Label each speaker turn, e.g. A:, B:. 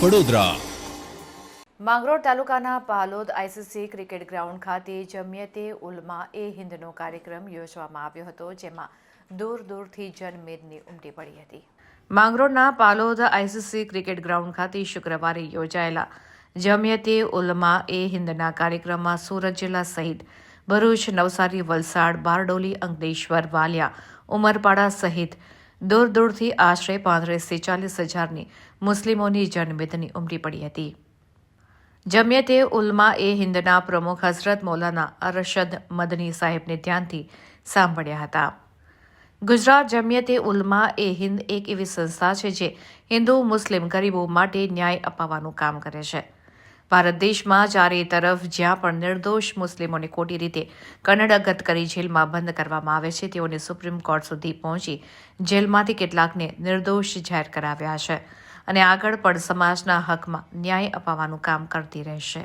A: વડોદરા
B: માંગરોળ તાલુકાના Palod ICC cricket ground ખાતે જમિયતે ઉલમા એ હિન્દનો કાર્યક્રમ યોજવામાં આવ્યો હતો, જેમાં દૂર દૂરથી જનમેદની ઉમટી પડી હતી. માંગરોળના પાલોદ આઈસીસી ક્રિકેટ ગ્રાઉન્ડ ખાતે શુક્રવારે યોજાયેલા જમિયતે ઉલમા એ હિન્દના કાર્યક્રમમાં સુરત જિલ્લા સહિત ભરૂચ, નવસારી, વલસાડ, બારડોલી, અંકલેશ્વર, વાલિયા, ઉમરપાડા સહિત દૂર દૂરથી આશરે પાંત્રીસથી ચાલીસ હજારની મુસ્લિમોની જનમેદની ઉમટી પડી હતી. જમિયતે ઉલમા એ હિન્દના પ્રમુખ હઝરત મૌલાના અરશદ મદની સાહેબને ધ્યાનથી સાંભળ્યા હતા. ગુજરાત જમિયતે ઉલમા એ હિન્દ એક એવી સંસ્થા છે જે હિન્દુ મુસ્લિમ ગરીબો માટે ન્યાય અપાવવાનું કામ કરે છે. ભારત દેશમાં ચારે તરફ જ્યાં પણ નિર્દોષ મુસ્લિમોને ખોટી રીતે કન્નડગત કરી જેલમાં બંધ કરવામાં આવે છે, તેઓને સુપ્રીમ કોર્ટ સુધી પહોંચી જેલમાંથી કેટલાકને નિર્દોષ જાહેર કરાવ્યા છે અને આગળ પણ સમાજના હકમાં ન્યાય અપાવવાનું કામ કરતી રહેશે.